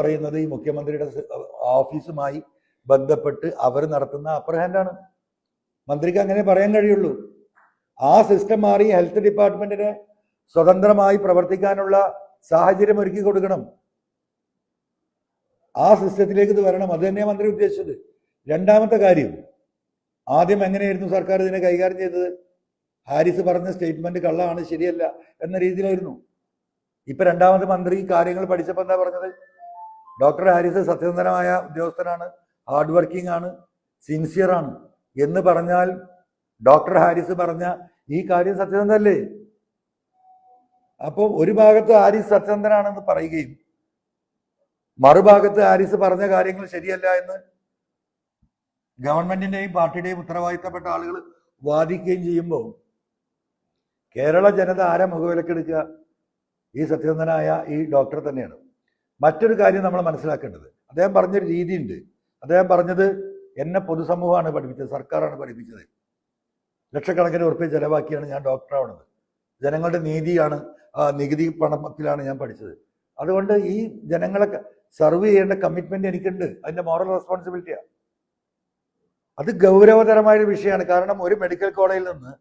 പറയുന്നത് ഈ മുഖ്യമന്ത്രിയുടെ ഓഫീസുമായി ബന്ധപ്പെട്ട് അവർ നടത്തുന്ന അപ്പർ ഹാൻഡാണ് മന്ത്രിക്ക് അങ്ങനെ പറയാൻ കഴിയുള്ളൂ. ആ സിസ്റ്റം മാറി ഹെൽത്ത് ഡിപ്പാർട്ട്മെന്റിനെ സ്വതന്ത്രമായി പ്രവർത്തിക്കാനുള്ള സാഹചര്യം ഒരുക്കി കൊടുക്കണം. ആ സിസ്റ്റത്തിലേക്ക് ഇത് വരണം. അത് തന്നെയാണ് മന്ത്രി ഉദ്ദേശിച്ചത്. രണ്ടാമത്തെ കാര്യം ആദ്യം എങ്ങനെയായിരുന്നു സർക്കാർ ഇതിനെ കൈകാര്യം ചെയ്തത്? ഹാരിസ് പറഞ്ഞ സ്റ്റേറ്റ്മെന്റ് കള്ളമാണ് ശരിയല്ല എന്ന രീതിയിലായിരുന്നു. ഇപ്പൊ രണ്ടാമത് മന്ത്രി കാര്യങ്ങൾ പഠിച്ചപ്പോൾ എന്താ പറഞ്ഞത്? ഡോക്ടർ ഹാരിസ് സത്യസന്ധനായ ഉദ്യോഗസ്ഥനാണ് ഹാർഡ് വർക്കിംഗ് ആണ് സിൻസിയർ ആണ് എന്ന് പറഞ്ഞാൽ ഡോക്ടർ ഹാരിസ് പറഞ്ഞ ഈ കാര്യം സത്യസന്ധല്ലേ? അപ്പോൾ ഒരു ഭാഗത്ത് ഹാരിസ് സത്യസന്ധനാണെന്ന് പറയുകയും മറുഭാഗത്ത് ഹാരിസ് പറഞ്ഞ കാര്യങ്ങൾ ശരിയല്ല എന്ന് ഗവൺമെന്റിന്റെയും പാർട്ടിയുടെയും ഉത്തരവാദിത്തപ്പെട്ട ആളുകൾ വാദിക്കുകയും ചെയ്യുമ്പോൾ കേരള ജനത ആരെ മുഖവിലക്കെടുക്കുക? ഈ സത്യസന്ധനായ ഈ ഡോക്ടർ തന്നെയാണ്. മറ്റൊരു കാര്യം നമ്മൾ മനസ്സിലാക്കേണ്ടത്. അദ്ദേഹം പറഞ്ഞൊരു രീതിയുണ്ട്. അദ്ദേഹം പറഞ്ഞത് എന്നെ പൊതുസമൂഹമാണ് പഠിപ്പിച്ചത് സർക്കാരാണ് പഠിപ്പിച്ചത്. ലക്ഷക്കണക്കിന് ഉറപ്പിച്ച് ചെലവാക്കിയാണ് ഞാൻ ഡോക്ടറാവണത് ജനങ്ങളുടെ നീതിയാണ് നികുതി പണത്തിലാണ് ഞാൻ പഠിച്ചത്. അതുകൊണ്ട് ഈ ജനങ്ങളെ സർവ് ചെയ്യേണ്ട കമ്മിറ്റ്മെന്റ് എനിക്കുണ്ട്. അതിന്റെ മോറൽ റെസ്പോൺസിബിലിറ്റിയാണ് അത് ഗൗരവതരമായ ഒരു വിഷയമാണ്. കാരണം ഒരു മെഡിക്കൽ കോളേജിൽ നിന്ന്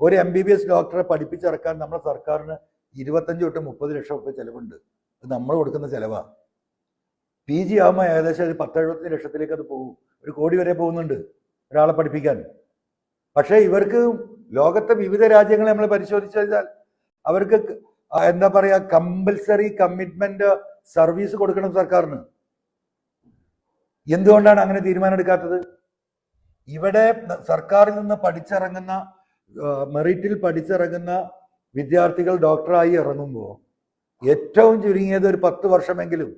ഒരു എം ബി ബി എസ് ഡോക്ടറെ പഠിപ്പിച്ചിറക്കാൻ നമ്മുടെ സർക്കാരിന് ഇരുപത്തഞ്ച് തൊട്ട് മുപ്പത് ലക്ഷം രൂപ ചെലവുണ്ട്. നമ്മൾ കൊടുക്കുന്ന ചിലവാണ് പി ജി ആകുമ്പോൾ ഏകദേശം ഒരു പത്തെഴുപത്തി ലക്ഷത്തിലേക്ക് അത് പോകും. ഒരു കോടി വരെ പോകുന്നുണ്ട് ഒരാളെ പഠിപ്പിക്കാൻ. പക്ഷേ ഇവർക്ക് ലോകത്തെ വിവിധ രാജ്യങ്ങളെ നമ്മൾ പരിശോധിച്ചു കഴിഞ്ഞാൽ അവർക്ക് എന്താ പറയുക കമ്പൽസറി കമ്മിറ്റ്മെന്റ് സർവീസ് കൊടുക്കണം സർക്കാരിന്. എന്തുകൊണ്ടാണ് അങ്ങനെ തീരുമാനം എടുക്കാത്തത്? ഇവിടെ സർക്കാരിൽ നിന്ന് പഠിച്ചിറങ്ങുന്ന മെറിറ്റിൽ പഠിച്ചിറങ്ങുന്ന വിദ്യാർത്ഥികൾ ഡോക്ടറായി ഇറങ്ങുമ്പോൾ ഏറ്റവും ചുരുങ്ങിയത് ഒരു പത്ത് വർഷമെങ്കിലും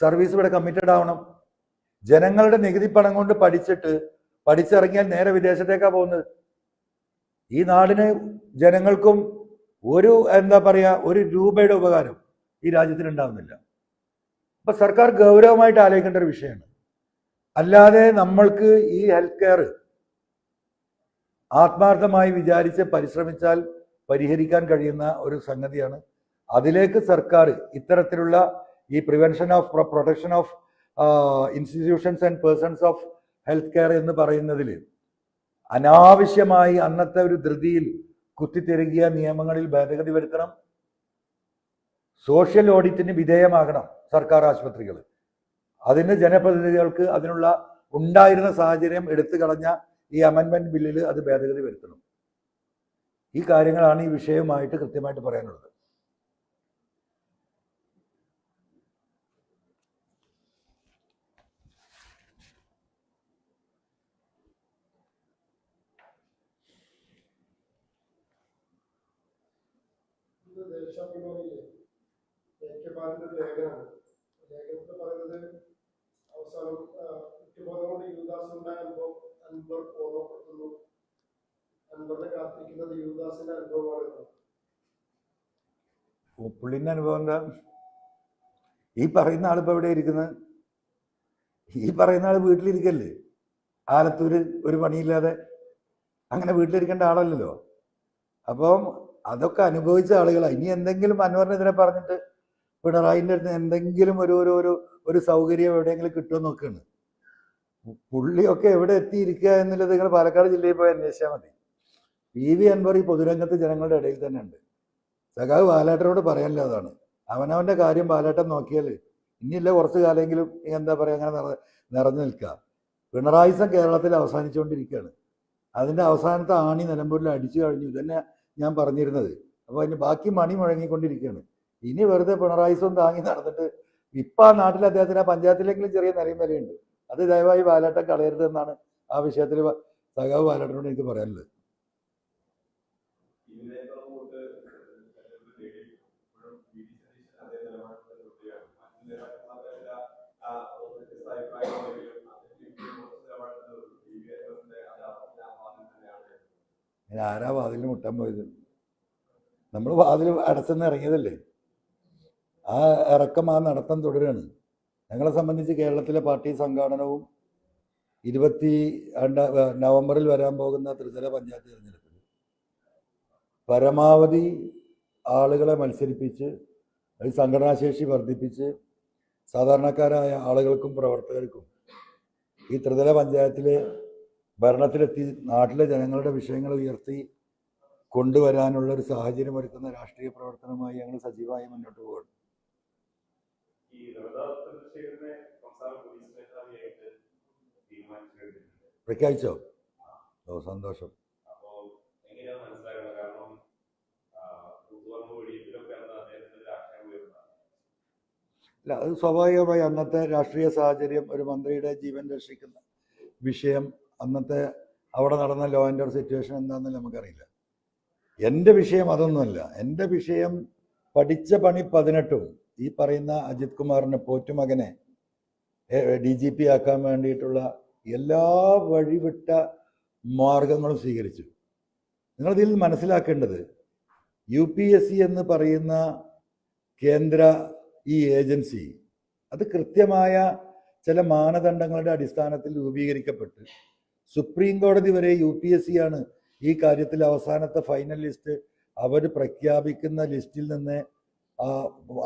സർവീസ് ഇവിടെ കമ്മിറ്റഡ് ആവണം. ജനങ്ങളുടെ നികുതി പണം കൊണ്ട് പഠിച്ചിട്ട് പഠിച്ചിറങ്ങിയാൽ നേരെ വിദേശത്തേക്കാ പോകുന്നത്. ഈ നാടിന് ജനങ്ങൾക്കും ഒരു എന്താ പറയുക ഒരു രൂപയുടെ ഉപകാരം ഈ രാജ്യത്തിന് ഉണ്ടാവുന്നില്ല. അപ്പൊ സർക്കാർ ഗൗരവമായിട്ട് ആലോചിക്കേണ്ട ഒരു വിഷയമാണ്. അല്ലാതെ നമ്മൾക്ക് ഈ ഹെൽത്ത് കെയർ ആത്മാർത്ഥമായി വിചാരിച്ച് പരിശ്രമിച്ചാൽ പരിഹരിക്കാൻ കഴിയുന്ന ഒരു സംഗതിയാണ് അതിലേക്ക് സർക്കാർ ഇത്തരത്തിലുള്ള ഈ prevention of protection of institutions and persons of health care എന്ന് പറയുന്നതിൽ അനാവശ്യമായി അന്നത്തെ ഒരു ധൃതിയിൽ കുത്തിത്തിരുകിയ നിയമങ്ങളിൽ ഭേദഗതി വരുത്തണം. സോഷ്യൽ ഓഡിറ്റിന് വിധേയമാകണം സർക്കാർ ആശുപത്രികൾ. അതിന് ജനപ്രതിനിധികൾക്ക് അതിനുള്ള ഉണ്ടായിരുന്ന സാഹചര്യം എടുത്തു കളഞ്ഞ ഈ അമെൻമെന്റ് ബില്ലിൽ അത് ഭേദഗതി വരുത്തണം. ഈ കാര്യങ്ങളാണ് ഈ വിഷയവുമായിട്ട് കൃത്യമായിട്ട് പറയാനുള്ളത്. ദേശാഭിമാനിയിലെ ഐക്യപാലിന്റെ ഒരു ലേഖനമാണ്. ലേഖനത്തിൽ പറയുന്നത് അവസാനം കുറ്റബോധമുണ്ട് യുവദാസിന്റെ അനുഭവം അൻവർ ഓർമ്മപ്പെടുത്തുന്നു. അൻവറിനെ കാത്തിരിക്കുന്നത് യുവദാസിന്റെ അനുഭവമാണ്. പുള്ളിന്റെ അനുഭവം എന്താ? ഈ പറയുന്ന ഇപ്പൊ എവിടെ ഇരിക്കുന്നത് ഈ പറയുന്ന ആൾ വീട്ടിലിരിക്കല്ലേ? ആലത്തൂര് ഒരു പണിയില്ലാതെ അങ്ങനെ വീട്ടിലിരിക്കേണ്ട ആളല്ലല്ലോ. അപ്പം അതൊക്കെ അനുഭവിച്ച ആളുകളാണ് ഇനി എന്തെങ്കിലും അൻവറിനെതിരെ പറഞ്ഞിട്ട് പിണറായിന്റെ അടുത്ത് എന്തെങ്കിലും ഒരു ഒരു ഒരു ഒരു സൗകര്യം എവിടെയെങ്കിലും കിട്ടുമെന്ന് നോക്കുകയാണ് പുള്ളിയൊക്കെ എവിടെ എത്തിയിരിക്കുക എന്നുള്ളത് നിങ്ങൾ പാലക്കാട് ജില്ലയിൽ പോയി അന്വേഷിച്ചാൽ മതി. പി വി അൻവർ ഈ പൊതുരംഗത്ത് ജനങ്ങളുടെ ഇടയിൽ തന്നെ ഉണ്ട്. സഖാവ് ബാലേട്ടനോട് പറയാനില്ല അതാണ്. അവനവന്റെ കാര്യം ബാലേട്ടൻ നോക്കിയാൽ ഇനിയില്ല കുറച്ച് കാലമെങ്കിലും എന്താ പറയുക അങ്ങനെ നിറ നിറഞ്ഞു നിൽക്കുക. പിണറായിസം കേരളത്തിൽ അവസാനിച്ചുകൊണ്ടിരിക്കുകയാണ്. അതിന്റെ അവസാനത്തെ ആണി നിലമ്പൂരിൽ അടിച്ചു കഴിഞ്ഞു. ഇതന്നെ ഞാൻ പറഞ്ഞിരുന്നത്. അപ്പോൾ അതിന് ബാക്കി മണി മുഴങ്ങിക്കൊണ്ടിരിക്കുകയാണ്. ഇനി വെറുതെ പിണറായി പിണറായിസം താങ്ങി നടന്നിട്ട് ഇപ്പം ആ നാട്ടിൽ അദ്ദേഹത്തിന് ആ പഞ്ചായത്തിലെങ്കിലും ചെറിയ നിലയും വിലയുണ്ട്. അത് ദയവായി കളയരുത് എന്നാണ് ആ വിഷയത്തിൽ സഖാവ് ബാലേട്ടനോട് എനിക്ക് പറയാനുള്ളത്. ഇതിനേക്കാളും കൂടുതൽ തെരഞ്ഞെടുപ്പ് നേടി ഇപ്പോഴും വി ഡി സതീശൻ അതേ നിലപാടിൽ തന്നെ തുടരുകയാണ് മറ്റു നേതാക്കന്മാരുടെ ആ ഒരു വ്യത്യസ്ത അഭിപ്രായമാണെങ്കിലും അദ്ദേഹം ഇപ്പോഴും കുറച്ച് നിലപാടിൽ തന്നെ തുടരും. വി വി അൻവറിന്റെ അതേ അവസ്ഥ ആ വാദം തന്നെയാണ് ഞാൻ ആരാ വാതിലിന് മുട്ടാൻ പോയത്? നമ്മൾ വാതിൽ അടച്ചെന്ന് ഇറങ്ങിയതല്ലേ? ആ ഇറക്കം ആ നടത്തം തുടരുകയാണ് ഞങ്ങളെ സംബന്ധിച്ച് കേരളത്തിലെ പാർട്ടി സംഘാടനവും ഇരുപത്തി നവംബറിൽ വരാൻ പോകുന്ന ത്രിതല പഞ്ചായത്ത് തിരഞ്ഞെടുപ്പിൽ പരമാവധി ആളുകളെ മത്സരിപ്പിച്ച് അത് സംഘടനാശേഷി വർദ്ധിപ്പിച്ച് സാധാരണക്കാരായ ആളുകൾക്കും പ്രവർത്തകർക്കും ഈ ത്രിതല പഞ്ചായത്തിലെ ഭരണത്തിലെത്തി നാട്ടിലെ ജനങ്ങളുടെ വിഷയങ്ങൾ ഉയർത്തി കൊണ്ടുവരാനുള്ള ഒരു സാഹചര്യം ഒരുക്കുന്ന രാഷ്ട്രീയ പ്രവർത്തനമായി ഞങ്ങൾ സജീവമായി മുന്നോട്ട് പോകുന്നു കഴിഞ്ഞിട്ടുണ്ട് പ്രഖ്യാപിച്ചോ? ഓ സന്തോഷം. അല്ല അത് സ്വാഭാവികമായി അന്നത്തെ രാഷ്ട്രീയ സാഹചര്യം ഒരു മന്ത്രിയുടെ ജീവൻ രക്ഷിക്കുന്ന വിഷയം അന്നത്തെ അവിടെ നടന്ന ലോ ആൻഡ് ഓർഡർ സിറ്റുവേഷൻ എന്താണെന്ന് നമുക്കറിയില്ല. എന്റെ വിഷയം അതൊന്നുമല്ല. എന്റെ വിഷയം പഠിച്ച പണി പതിനെട്ടും ഈ പറയുന്ന അജിത് കുമാറിനെ പോറ്റുമകനെ ഡി ജി പി ആക്കാൻ വേണ്ടിയിട്ടുള്ള എല്ലാ വഴിവിട്ട മാർഗങ്ങളും സ്വീകരിച്ചു. നിങ്ങളിതിൽ മനസ്സിലാക്കേണ്ടത് യു പി എസ് സി എന്ന് പറയുന്ന കേന്ദ്ര ഈ ഏജൻസി അത് കൃത്യമായ ചില മാനദണ്ഡങ്ങളുടെ അടിസ്ഥാനത്തിൽ രൂപീകരിക്കപ്പെട്ട് സുപ്രീം കോടതി വരെ യു പി എസ് സി ആണ് ഈ കാര്യത്തിൽ അവസാനത്തെ ഫൈനൽ ലിസ്റ്റ് അവർ പ്രഖ്യാപിക്കുന്ന ലിസ്റ്റിൽ നിന്ന് ആ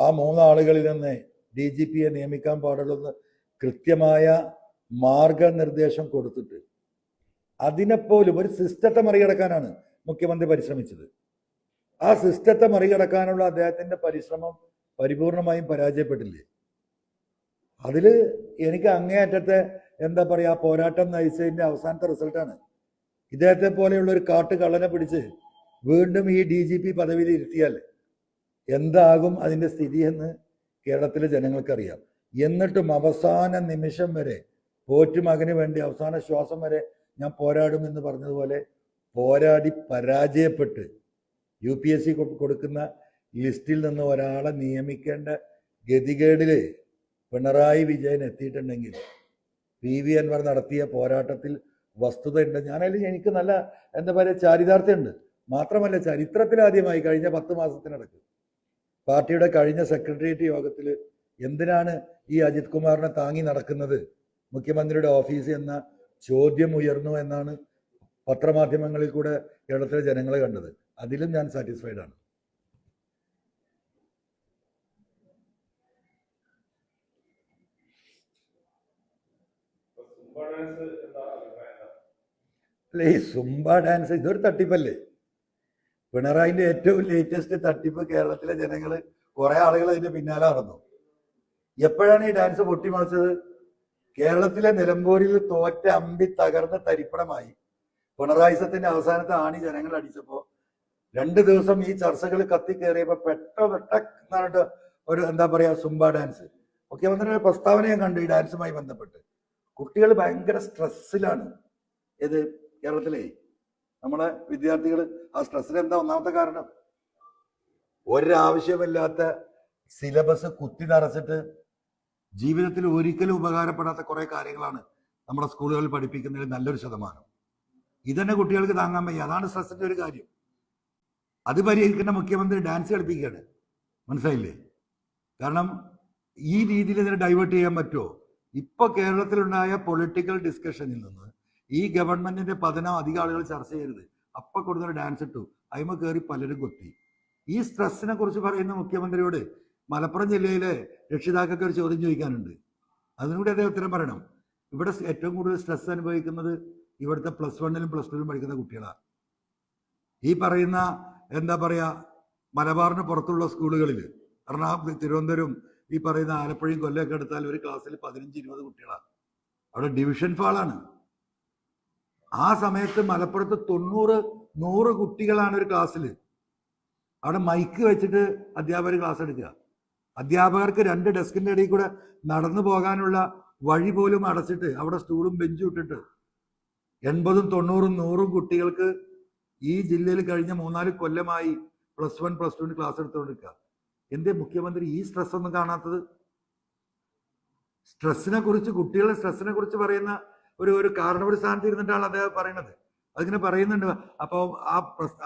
ആ മൂന്നാളുകളിൽ നിന്ന് ഡി ജി പിയെ നിയമിക്കാൻ പാടുള്ളൂ. കൃത്യമായ മാർഗനിർദ്ദേശം കൊടുത്തിട്ട് അതിനെപ്പോലും ഒരു സിസ്റ്റത്തെ മറികടക്കാനാണ് മുഖ്യമന്ത്രി പരിശ്രമിച്ചത്. ആ സിസ്റ്റത്തെ മറികടക്കാനുള്ള അദ്ദേഹത്തിന്റെ പരിശ്രമം പരിപൂർണമായും പരാജയപ്പെട്ടില്ലേ? അതിൽ എനിക്ക് അങ്ങേയറ്റത്തെ എന്താ പറയുക ആ പോരാട്ടം നയിച്ചതിന്റെ അവസാനത്തെ റിസൾട്ടാണ് ഇദ്ദേഹത്തെ പോലെയുള്ള ഒരു കാട്ട് കള്ളനെ പിടിച്ച് വീണ്ടും ഈ ഡി ജി പി പദവിയിൽ ഇരുത്തിയാൽ എന്താകും അതിന്റെ സ്ഥിതി എന്ന് കേരളത്തിലെ ജനങ്ങൾക്കറിയാം. എന്നിട്ടും അവസാന നിമിഷം വരെ പോറ്റുമകന് വേണ്ടി അവസാന ശ്വാസം വരെ ഞാൻ പോരാടുമെന്ന് പറഞ്ഞതുപോലെ പോരാടി പരാജയപ്പെട്ട് യു പി എസ് സി കൊടുക്കുന്ന ലിസ്റ്റിൽ നിന്ന് ഒരാളെ നിയമിക്കേണ്ട ഗതികേടിൽ പിണറായി വിജയൻ എത്തിയിട്ടുണ്ടെങ്കിൽ പി വി അൻവർ നടത്തിയ പോരാട്ടത്തിൽ വസ്തുതയുണ്ട് ഞാനതിൽ എനിക്ക് നല്ല എന്താ പറയുക ചാരിതാർത്ഥ്യമുണ്ട്. മാത്രമല്ല ചരിത്രത്തിലാദ്യമായി കഴിഞ്ഞ പത്ത് മാസത്തിനിടക്ക് പാർട്ടിയുടെ കഴിഞ്ഞ സെക്രട്ടേറിയറ്റ് യോഗത്തിൽ എന്തിനാണ് ഈ അജിത് കുമാറിനെ താങ്ങി നടക്കുന്നത്? മുഖ്യമന്ത്രിയുടെ ഓഫീസ് എന്ന ചോദ്യം ഉയർന്നു എന്നാണ് പത്രമാധ്യമങ്ങളിൽ കൂടെ കേരളത്തിലെ ജനങ്ങൾ കണ്ടത്. അതിലും ഞാൻ സാറ്റിസ്ഫൈഡ് ആണ് അപ്പൊ സുംബ ഡാൻസ് എന്താ അഭിപ്രായം എന്താ? അല്ല ഈ സുംബ ഡാൻസ് ഇതൊരു തട്ടിപ്പല്ലേ? പിണറായിന്റെ ഏറ്റവും ലേറ്റസ്റ്റ് തട്ടിപ്പ് കേരളത്തിലെ ജനങ്ങൾ കുറെ ആളുകൾ അതിന്റെ പിന്നാലെ നടന്നു. എപ്പോഴാണ് ഈ ഡാൻസ് പൊട്ടിമറിച്ചത്? കേരളത്തിലെ നിലമ്പൂരിൽ തോറ്റ അമ്പി തകർന്ന തരിപ്പണമായി പിണറായിസത്തിന്റെ അവസാനത്തെ ആണി ജനങ്ങൾ അടിച്ചപ്പോ രണ്ട് ദിവസം ഈ ചർച്ചകൾ കത്തിക്കേറിയപ്പോ പെട്ട എന്ന് ഒരു എന്താ പറയാ സുംബ ഡാൻസ് മുഖ്യമന്ത്രിയുടെ പ്രസ്താവന ഞാൻ കണ്ടു ഈ ഡാൻസുമായി ബന്ധപ്പെട്ട്. കുട്ടികൾ ഭയങ്കര സ്ട്രെസ്സിലാണ്. ഏത് കേരളത്തിലെ? നമ്മളെ വിദ്യാർത്ഥികൾ ആ സ്ട്രെസ്സിന് എന്താ ഒന്നാമത്തെ കാരണം? ഒരാവശ്യമില്ലാത്ത സിലബസ് കുത്തി നിറച്ചിട്ട് ജീവിതത്തിൽ ഒരിക്കലും ഉപകാരപ്പെടാത്ത കുറെ കാര്യങ്ങളാണ് നമ്മുടെ സ്കൂളുകളിൽ പഠിപ്പിക്കുന്നതിൽ നല്ലൊരു ശതമാനം. ഇതന്നെ കുട്ടികൾക്ക് താങ്ങാൻ വയ്യ. അതാണ് സ്ട്രെസ്സിന്റെ ഒരു കാര്യം. അത് പരിഹരിക്കേണ്ട മുഖ്യമന്ത്രി ഡാൻസ് കളിപ്പിക്കുകയാണ്. മനസ്സിലായില്ലേ? കാരണം ഈ രീതിയിൽ ഇതിനെ ഡൈവേർട്ട് ചെയ്യാൻ പറ്റുമോ? ഇപ്പൊ കേരളത്തിലുണ്ടായ പൊളിറ്റിക്കൽ ഡിസ്കഷനിൽ നിന്ന് ഈ ഗവൺമെന്റിന്റെ പതനം അധികം ആളുകൾ ചർച്ച ചെയ്യരുത്. അപ്പൊ കൊടുത്തൊരു ഡാൻസ് ഇട്ടു. അയിമ കയറി പലരും കൊത്തി ഈ സ്ട്രെസ്സിനെ കുറിച്ച് പറയുന്ന മുഖ്യമന്ത്രിയോട് മലപ്പുറം ജില്ലയിലെ രക്ഷിതാക്കൾക്ക് ഒരു ചോദ്യം ചോദിക്കാനുണ്ട്. അതിനുകൂടി അദ്ദേഹം ഉത്തരം പറയണം. ഇവിടെ ഏറ്റവും കൂടുതൽ സ്ട്രെസ് അനുഭവിക്കുന്നത് ഇവിടുത്തെ പ്ലസ് വണ്ണിലും പ്ലസ് ടുവിലും പഠിക്കുന്ന കുട്ടികളാണ് ഈ പറയുന്ന എന്താ പറയാ മലബാറിന് പുറത്തുള്ള സ്കൂളുകളിൽ എറണാകുളം തിരുവനന്തപുരം ഈ പറയുന്ന ആലപ്പുഴയും കൊല്ലമൊക്കെ എടുത്താൽ ഒരു ക്ലാസ്സിൽ പതിനഞ്ച് ഇരുപത് കുട്ടികളാണ് അവിടെ ഡിവിഷൻ ഫാളാണ് ആ സമയത്ത് മലപ്പുറത്ത് തൊണ്ണൂറ് നൂറ് കുട്ടികളാണ് ഒരു ക്ലാസ്സിൽ. അവിടെ മൈക്ക് വെച്ചിട്ട് അധ്യാപകർ ക്ലാസ് എടുക്കുക. അധ്യാപകർക്ക് രണ്ട് ഡെസ്കിന്റെ ഇടയിൽ കൂടെ നടന്നു പോകാനുള്ള വഴി പോലും അടച്ചിട്ട് അവിടെ സ്റ്റൂളും ബെഞ്ചും ഇട്ടിട്ട് എൺപതും തൊണ്ണൂറും നൂറും കുട്ടികൾക്ക് ഈ ജില്ലയിൽ കഴിഞ്ഞ മൂന്നാൽ കൊല്ലമായി പ്ലസ് വൺ പ്ലസ് ടുവിന് ക്ലാസ് എടുത്തുകൊണ്ടിരിക്കുക. എന്തേ മുഖ്യമന്ത്രി ഈ സ്ട്രെസ് ഒന്നും കാണാത്തത്? സ്ട്രെസ്സിനെ കുറിച്ച് കുട്ടികളുടെ സ്ട്രെസ്സിനെ കുറിച്ച് പറയുന്ന ഒരു ഒരു കാരണവർ സ്ഥാനത്ത് ഇരുന്നിട്ടാണ് അദ്ദേഹം പറയണത്. അതിങ്ങനെ പറയുന്നുണ്ട്. അപ്പോൾ ആ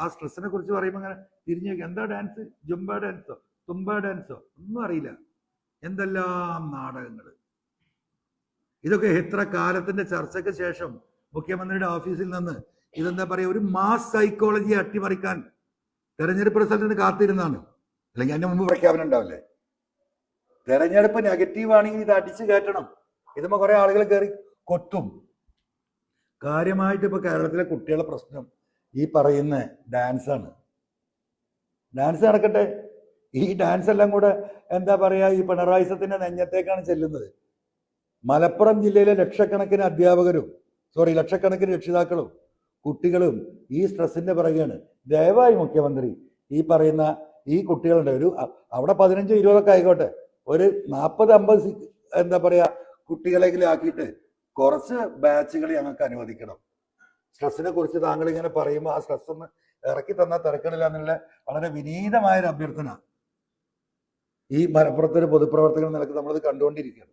ആ സ്ട്രെസ്സിനെ കുറിച്ച് പറയുമ്പോൾ അങ്ങനെ തിരിഞ്ഞു എന്താ ഡാൻസ് ജുംബ ഡാൻസോ തുമ്പ ഡാൻസോ ഒന്നും അറിയില്ല. എന്തെല്ലാം നാടകങ്ങൾ ഇതൊക്കെ എത്ര കാലത്തിന്റെ ചർച്ചയ്ക്ക് ശേഷം മുഖ്യമന്ത്രിയുടെ ഓഫീസിൽ നിന്ന് ഇതെന്താ പറയുക ഒരു മാസ് സൈക്കോളജി അട്ടിമറിക്കാൻ തെരഞ്ഞെടുപ്പ് റിസൾട്ടിന് കാത്തിരുന്നാണ് അല്ലെങ്കിൽ അതിന് മുമ്പ് പ്രഖ്യാപനം ഉണ്ടാവില്ലേ? തെരഞ്ഞെടുപ്പ് നെഗറ്റീവ് ആണെങ്കിൽ ഇത് അടിച്ചു കയറ്റണം. ഇതുമ്പോ കുറെ ആളുകൾ കയറി കൊത്തും. കാര്യമായിട്ട് ഇപ്പൊ കേരളത്തിലെ കുട്ടികളുടെ പ്രശ്നം ഈ പറയുന്ന ഡാൻസ് ആണ്. ഡാൻസ് നടക്കട്ടെ. ഈ ഡാൻസ് എല്ലാം കൂടെ എന്താ പറയാ ഈ പിണറായിസത്തിന്റെ നെഞ്ഞത്തേക്കാണ് ചെല്ലുന്നത്. മലപ്പുറം ജില്ലയിലെ ലക്ഷക്കണക്കിന് അധ്യാപകരും സോറി ലക്ഷക്കണക്കിന് രക്ഷിതാക്കളും കുട്ടികളും ഈ സ്ട്രെസ്സിന്റെ പിറകെയാണ്. ദയവായി മുഖ്യമന്ത്രി ഈ പറയുന്ന ഈ കുട്ടികളുടെ ഒരു അവിടെ പതിനഞ്ചോ ഇരുപതൊക്കെ ആയിക്കോട്ടെ. ഒരു നാൽപ്പത് അമ്പത് എന്താ പറയാ കുട്ടികളെങ്കിലും ആക്കിയിട്ട് കുറച്ച് ബാച്ചുകൾ ഞങ്ങൾക്ക് അനുവദിക്കണം. സ്ട്രെസ്സിനെ കുറിച്ച് താങ്കൾ ഇങ്ങനെ പറയുമ്പോൾ ആ സ്ട്രെസ് ഒന്ന് ഇറക്കി തന്നാൽ തിരക്കണില്ല എന്നുള്ള വളരെ വിനീതമായ ഒരു അഭ്യർത്ഥന. ഈ മലപ്പുറത്തൊരു പൊതുപ്രവർത്തകൻ നിലയ്ക്ക് നമ്മളത് കണ്ടുകൊണ്ടിരിക്കുകയാണ്.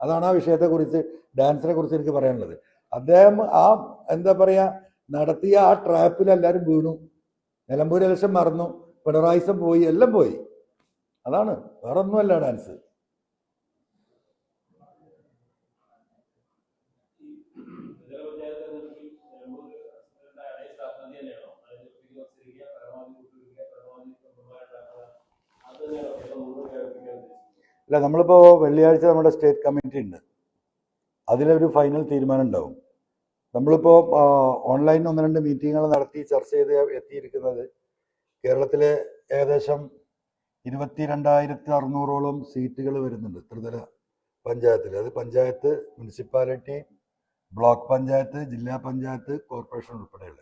അതാണ് ആ വിഷയത്തെ കുറിച്ച് ഡാൻസിനെ കുറിച്ച് എനിക്ക് പറയാനുള്ളത്. അദ്ദേഹം ആ എന്താ പറയാ നടത്തിയ ആ ട്രാപ്പിൽ എല്ലാവരും വീണു. നിലമ്പൂർ ഇലക്ഷൻ മറന്നു. പിണറായിസം പോയി എല്ലാം പോയി. അതാണ്. വേറെ ഒന്നുമല്ല ഡാൻസ്. അല്ല നമ്മളിപ്പോ വെള്ളിയാഴ്ച നമ്മുടെ സ്റ്റേറ്റ് കമ്മിറ്റി ഉണ്ട്. അതിലൊരു ഫൈനൽ തീരുമാനം ഉണ്ടാവും. നമ്മളിപ്പോ ഓൺലൈനിൽ ഒന്ന് രണ്ട് മീറ്റിങ്ങുകൾ നടത്തി ചർച്ച ചെയ്ത് എത്തിയിരിക്കുന്നത് കേരളത്തിലെ ഏകദേശം ഇരുപത്തി രണ്ടായിരത്തി അറുന്നൂറോളം സീറ്റുകൾ വരുന്നുണ്ട് ത്രിതല പഞ്ചായത്തിൽ. അത് പഞ്ചായത്ത് മുനിസിപ്പാലിറ്റി ബ്ലോക്ക് പഞ്ചായത്ത് ജില്ലാ പഞ്ചായത്ത് കോർപ്പറേഷൻ ഉൾപ്പെടെയുള്ള.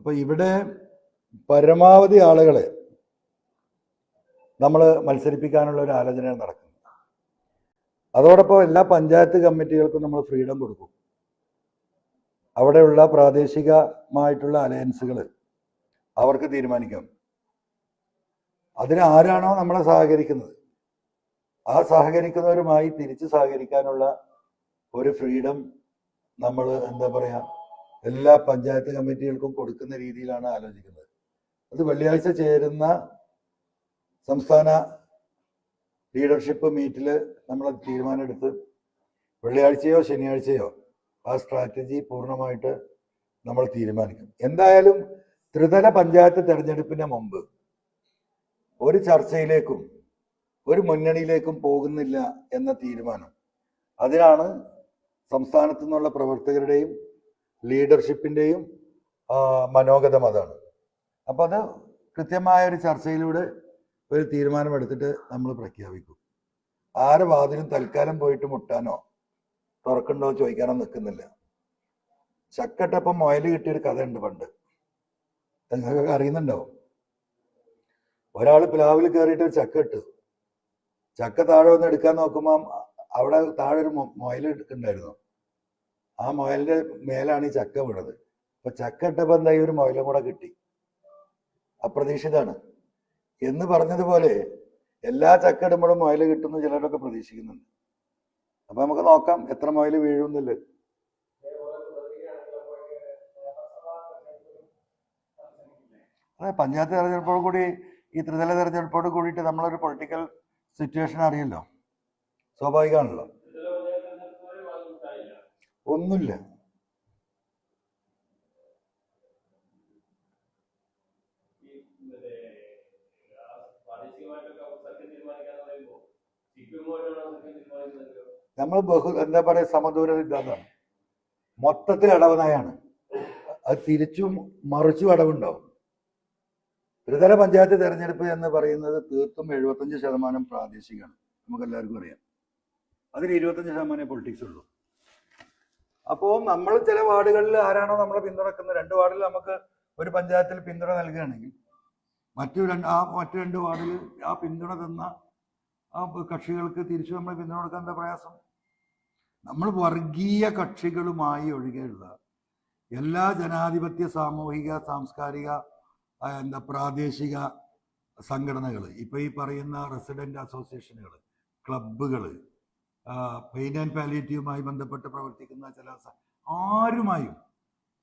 അപ്പൊ ഇവിടെ പരമാവധി ആളുകളെ നമ്മൾ മത്സരിപ്പിക്കാനുള്ള ഒരു ആലോചനയാണ് നടക്കുന്നത്. അതോടൊപ്പം എല്ലാ പഞ്ചായത്ത് കമ്മിറ്റികൾക്കും നമ്മൾ ഫ്രീഡം കൊടുക്കും. അവിടെയുള്ള പ്രാദേശികമായിട്ടുള്ള അലയൻസുകൾ അവർക്ക് തീരുമാനിക്കാം. അതിന് ആരാണോ നമ്മളെ സഹകരിക്കുന്നത്? ആ സഹകരിക്കുന്നവരുമായി തിരിച്ച് സഹകരിക്കാനുള്ള ഒരു ഫ്രീഡം നമ്മൾ എന്താ പറയുക എല്ലാ പഞ്ചായത്ത് കമ്മിറ്റികൾക്കും കൊടുക്കുന്ന രീതിയിലാണ് ആലോചിക്കുന്നത്. അത് വെള്ളിയാഴ്ച ചേരുന്ന സംസ്ഥാന ലീഡർഷിപ്പ് മീറ്റിൽ നമ്മൾ തീരുമാനമെടുത്ത് വെള്ളിയാഴ്ചയോ ശനിയാഴ്ചയോ ആ സ്ട്രാറ്റജി പൂർണമായിട്ട് നമ്മൾ തീരുമാനിക്കും. എന്തായാലും ത്രിതല പഞ്ചായത്ത് തെരഞ്ഞെടുപ്പിന് മുമ്പ് ഒരു ചർച്ചയിലേക്കും ഒരു മുന്നണിയിലേക്കും പോകുന്നില്ല എന്ന തീരുമാനം. അതിനാണ് സംസ്ഥാനത്തു നിന്നുള്ള പ്രവർത്തകരുടെയും ലീഡർഷിപ്പിന്റെയും ആ, മനോഗതം അതാണ്. അപ്പൊ അത് കൃത്യമായ ഒരു ചർച്ചയിലൂടെ ഒരു തീരുമാനമെടുത്തിട്ട് നമ്മൾ പ്രഖ്യാപിക്കും. ആരെ വാതിലും തൽക്കാലം പോയിട്ട് മുട്ടാനോ തുറക്കണ്ടോ ചോദിക്കാനോ നിൽക്കുന്നില്ല ചക്കട്ടപ്പം മുയൽ കിട്ടിയൊരു കഥ ഉണ്ട് പണ്ട്. നിങ്ങൾക്കൊക്കെ അറിയുന്നുണ്ടാവും. ഒരാൾ പ്ലാവിൽ കയറിയിട്ട് ഒരു ചക്ക ഇട്ടു. ചക്ക താഴെ ഒന്ന് എടുക്കാൻ നോക്കുമ്പോൾ അവിടെ താഴെ ഒരു മൊയൽ ഉണ്ടായിരുന്നു ആ മൊയലിന്റെ മേലാണ് ഈ ചക്ക വീണത്. അപ്പൊ ചക്ക ഇട്ടപ്പോ ഈ ഒരു മൊയലും കൂടെ കിട്ടി. അപ്രതീക്ഷിതാണ്. എന്ന് പറഞ്ഞതുപോലെ എല്ലാ ചക്ക ഇടുമ്പോഴും മൊയൽ കിട്ടുമെന്ന് ചിലരൊക്കെ പ്രതീക്ഷിക്കുന്നുണ്ട്. അപ്പൊ നമുക്ക് നോക്കാം എത്ര മുയൽ വീഴുന്നില്ല അതെ പഞ്ചായത്ത് തെരഞ്ഞെടുപ്പോട് കൂടി ഈ ത്രിതല തെരഞ്ഞെടുപ്പോട് കൂടിയിട്ട് നമ്മളൊരു പൊളിറ്റിക്കൽ സിറ്റുവേഷൻ അറിയല്ലോ. സ്വാഭാവികമാണല്ലോ ഒന്നുമില്ല. നമ്മൾ ബഹു എന്താ പറയുക സമദൂര സിദ്ധാന്തമാണ്. മൊത്തത്തിൽ അടവനായാണ്. അത് തിരിച്ചും മറിച്ചും അടവുണ്ടാവും. ത്രിതല പഞ്ചായത്ത് തെരഞ്ഞെടുപ്പ് എന്ന് പറയുന്നത് തീർത്തും എഴുപത്തഞ്ച് ശതമാനം പ്രാദേശികമാണ്. നമുക്ക് എല്ലാവർക്കും അറിയാം. അതിൽ ഇരുപത്തഞ്ച് ശതമാനമേ പൊളിറ്റിക്സ് ഉള്ളൂ. അപ്പോൾ നമ്മൾ ചില വാർഡുകളിൽ ആരാണോ നമ്മളെ പിന്തുണക്കുന്നത് രണ്ട് വാർഡിൽ നമുക്ക് ഒരു പഞ്ചായത്തിൽ പിന്തുണ നൽകുകയാണെങ്കിൽ മറ്റു രണ്ട് ആ മറ്റു രണ്ട് വാർഡിൽ ആ പിന്തുണ തന്ന ആ കക്ഷികൾക്ക് തിരിച്ചു നമ്മൾ പിന്തുണ കൊടുക്കാൻ എന്താ പ്രയാസം? നമ്മൾ വർഗീയ കക്ഷികളുമായി ഒഴികെയുള്ള എല്ലാ ജനാധിപത്യ സാമൂഹിക സാംസ്കാരിക എന്താ പ്രാദേശിക സംഘടനകൾ ഇപ്പോൾ ഈ പറയുന്ന റെസിഡന്റ് അസോസിയേഷനുകൾ ക്ലബുകൾ പെയിൻ ആൻഡ് പാലിയേറ്റീവുമായി ബന്ധപ്പെട്ട് പ്രവർത്തിക്കുന്ന ചില ആരുമായും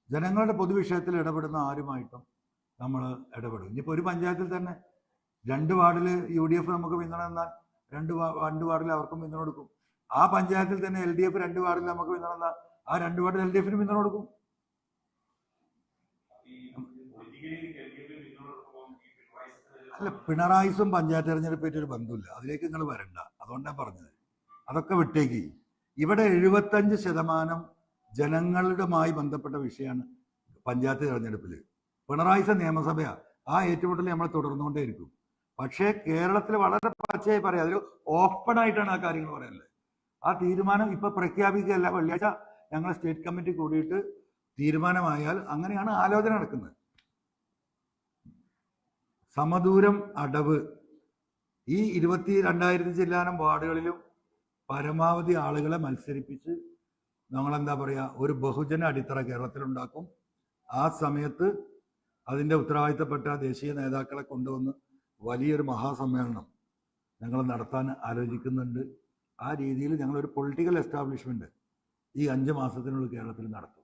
ജനങ്ങളുടെ പൊതുവിഷയത്തിൽ ഇടപെടുന്ന ആരുമായിട്ടും നമ്മൾ ഇടപെടും. ഇനിയിപ്പോൾ ഒരു പഞ്ചായത്തിൽ തന്നെ രണ്ട് വാർഡിൽ യു ഡി എഫ് നമുക്ക് പിന്തുണ രണ്ട് രണ്ട് വാർഡിൽ അവർക്കും പിന്തുണ കൊടുക്കും. ആ പഞ്ചായത്തിൽ തന്നെ എൽ ഡി എഫ് രണ്ട് വാർഡിൽ നമുക്ക് പിന്തുണ ആ രണ്ട് വാർഡിൽ എൽ ഡി എഫിന് പിന്തുണ കൊടുക്കും ഈ പൊളിറ്റിക്കലി എൽ ഡി എഫിന് പിന്തുണ കൊടുക്കുമ്പോൾ ഈ പിണറായി അല്ല പിണറായിസും പഞ്ചായത്ത് തെരഞ്ഞെടുപ്പായിട്ട് ഒരു ബന്ധമില്ല അതിലേക്ക് നിങ്ങൾ വരണ്ട. അതുകൊണ്ടാണ് പറഞ്ഞത്. അതൊക്കെ വിട്ടേക്ക്. ഇവിടെ എഴുപത്തഞ്ച് ശതമാനം ജനങ്ങളുമായി ബന്ധപ്പെട്ട വിഷയമാണ് പഞ്ചായത്ത് തെരഞ്ഞെടുപ്പിൽ പിണറായിസ നിയമസഭയാ. ആ ഏറ്റുമുട്ടൽ നമ്മൾ തുടർന്നുകൊണ്ടേയിരിക്കും. പക്ഷേ കേരളത്തിൽ വളരെ പച്ചയായി പറയാം. അതിൽ ഓപ്പൺ ആയിട്ടാണ് ആ കാര്യങ്ങൾ പറയുന്നത് ആ തീരുമാനം ഇപ്പൊ പ്രഖ്യാപിക്കുകയല്ല. വെള്ളിയാഴ്ച ഞങ്ങൾ സ്റ്റേറ്റ് കമ്മിറ്റി കൂടിയിട്ട് തീരുമാനമായാൽ അങ്ങനെയാണ് ആലോചന നടക്കുന്നത്. സമദൂരം അടവ്. ഈ ഇരുപത്തി രണ്ടായിരത്തി ചില്ലാനം വാർഡുകളിലും പരമാവധി ആളുകളെ മത്സരിപ്പിച്ച് നമ്മളെന്താ പറയുക ഒരു ബഹുജന അടിത്തറ കേരളത്തിലുണ്ടാക്കും. ആ സമയത്ത് അതിന്റെ ഉത്തരവാദിത്തപ്പെട്ട ദേശീയ നേതാക്കളെ കൊണ്ടുവന്ന് വലിയൊരു മഹാസമ്മേളനം ഞങ്ങൾ നടത്താൻ ആലോചിക്കുന്നുണ്ട്. ആ രീതിയിൽ ഞങ്ങളൊരു പൊളിറ്റിക്കൽ എസ്റ്റാബ്ലിഷ്മെന്റ് ഈ അഞ്ച് മാസത്തിനുള്ളിൽ കേരളത്തിൽ നടത്തും.